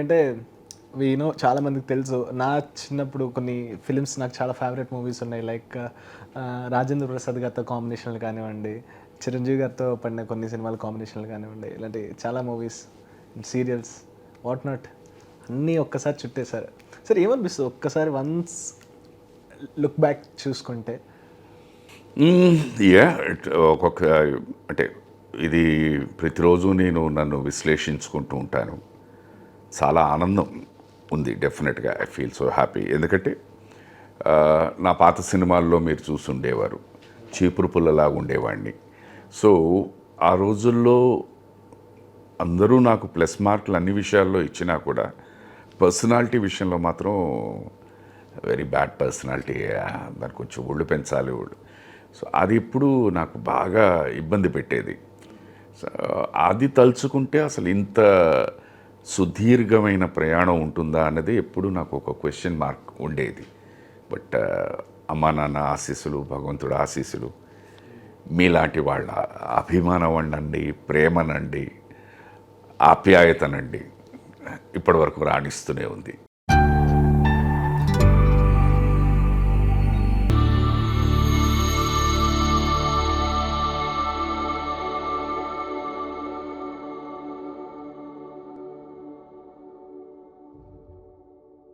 అంటే వీనో చాలా మందికి తెలుసు. నా చిన్నప్పుడు కొన్ని ఫిలిమ్స్ నాకు చాలా ఫేవరెట్ మూవీస్ ఉన్నాయి. లైక్ uh, రాజేంద్ర ప్రసాద్ గారితో కాంబినేషన్లు కానివ్వండి చిరంజీవి గారితో పడిన కొన్ని సినిమాల కాంబినేషన్లు కానివ్వండి ఇలాంటి చాలా మూవీస్ సీరియల్స్ వాట్ నాట్ అన్నీ ఒక్కసారి చుట్టేశారు. సరే ఏమనిపిస్తుంది? ఒక్కసారి వన్స్ లుక్ బ్యాక్ చూసుకుంటే. Mm, యా ఒక్కొక్క అంటే ఇది ప్రతిరోజు నేను నన్ను విశ్లేషించుకుంటూ ఉంటాను. చాలా ఆనందం ఉంది డెఫినెట్గా. ఐ ఫీల్ సో హ్యాపీ ఎందుకంటే నా పాత సినిమాల్లో మీరు చూసుండేవారు. చీపురు పుల్లలాగా ఉండేవాడిని. సో ఆ రోజుల్లో అందరూ నాకు ప్లస్ మార్కులు అన్ని విషయాల్లో ఇచ్చినా కూడా పర్సనాలిటీ విషయంలో మాత్రం వెరీ బ్యాడ్ పర్సనాలిటీ దానికి కొంచెం ఒళ్ళు పెంచాలి ఒళ్ళు. సో అది ఇప్పుడు నాకు బాగా ఇబ్బంది పెట్టేది. సో అది తలుచుకుంటే అసలు ఇంత సుదీర్ఘమైన ప్రయాణం ఉంటుందా అన్నది ఎప్పుడు నాకు ఒక క్వశ్చన్ మార్క్ ఉండేది. బట్ uh, అమ్మా నాన్న ఆశీస్సులు భగవంతుడు ఆశీస్సులు మీలాంటి వాళ్ళ అభిమానం అనండి ప్రేమనండి ఆప్యాయతనండి ఇప్పటివరకు రాణిస్తూనే ఉంది.